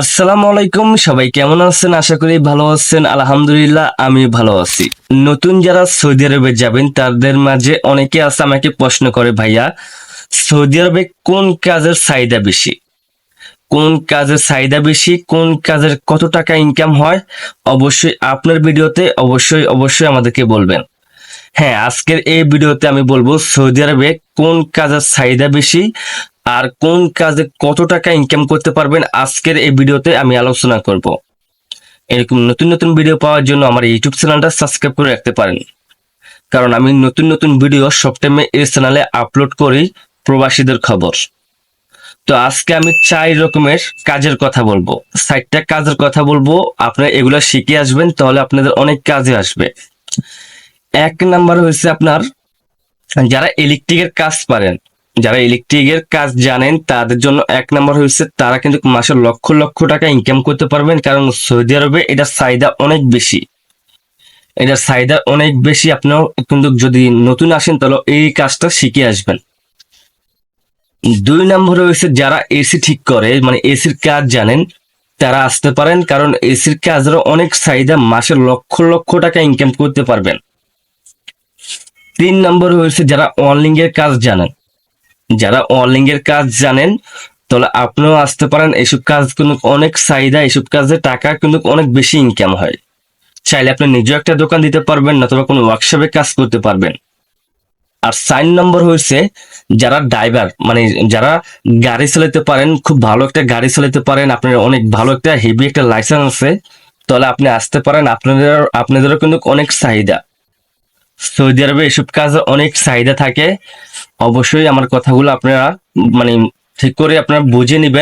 আসসালামু আলাইকুম, সবাই কেমন আছেন? আশা করি ভালো আছেন। আলহামদুলিল্লাহ আমি ভালো আছি। নতুন যারা সৌদি আরবে যাবেন, তাদের মাঝে অনেকে আছে আমাকে প্রশ্ন করে, ভাইয়া, সৌদি আরবে কোন কাজের চাহিদা বেশি? কোন কাজের চাহিদা বেশি? কোন কাজের কত টাকা ইনকাম হয়? অবশ্যই আপনার ভিডিওতে অবশ্যই অবশ্যই আমাদেরকে বলবেন। হ্যাঁ আজকের এই ভিডিওতে আমি বলব সৌদি আরবে কোন কাজের চাহিদা বেশি আর কোন কাজে কত টাকা ইনকাম করতে পারবেন আজকের এই ভিডিওতে আমি আলোচনা করব। এরকম নতুন নতুন ভিডিও পাওয়ার জন্য আমার ইউটিউব চ্যানেলটা সাবস্ক্রাইব করে রাখতে পারেন। কারণ আমি নতুন নতুন ভিডিও সব টাইমে এই চ্যানেলে আপলোড করি প্রবাসীদের খবর। তো আজকে আমি চার রকমের কাজের কথা বলব। সাইটটা কাজের কথা বলব, আপনারা এগুলো শিখে আসবেন, তাহলে আপনাদের অনেক কাজে আসবে। এক নাম্বার হয়েছে আপনার, যারা ইলেকট্রিকের কাজ পারেন যারা ইলেকট্রিকের কাজ জানেন, তাদের জন্য এক নম্বর হয়েছে তারা কিন্তু মাসে লক্ষ লক্ষ টাকা ইনকাম করতে পারবেন, কারণ সৌদি আরবে এটার চাহিদা অনেক বেশি। এটার চাহিদা অনেক বেশি আপনিও কিন্তু যদি নতুন আসেন তাহলে এই কাজটা শিখে আসবেন। দুই নম্বর হয়েছে যারা এসি ঠিক করে মানে এসির কাজ জানেন, তারা আসতে পারেন, কারণ এসির কাজেরও অনেক চাহিদা মাসে লক্ষ লক্ষ টাকা ইনকাম করতে পারবেন। তিন নম্বর হয়েছে যারা অনলিং এর কাজ জানেন যারা অনলিং এর কাজ জানেন, তাহলে আপনিও আসতে পারেন। এসব কাজ কিন্তু অনেক চাহিদা, এসব কাজে টাকা কিন্তু অনেক বেশি ইনকাম হয়। চাইলে আপনি নিজেও একটা দোকান দিতে পারবেন, নতুবা কোনো ওয়ার্কশপে কাজ করতে পারবেন। আর সাইন নম্বর হয়েছে যারা ড্রাইভার মানে যারা গাড়ি চালাতে পারেন, খুব ভালো একটা গাড়ি চালাতে পারেন, আপনার অনেক ভালো একটা হেভি একটা লাইসেন্স আছে, তাহলে আপনি আসতে পারেন। আপনাদের, আপনাদেরও কিন্তু অনেক চাহিদা। সৌদি আরবে এসব কাজ অনেক চাহিদা থাকে। অবশ্যই আমার কথাগুলো আপনারা মানে ঠিক করে আপনারা বুঝে নেবেন।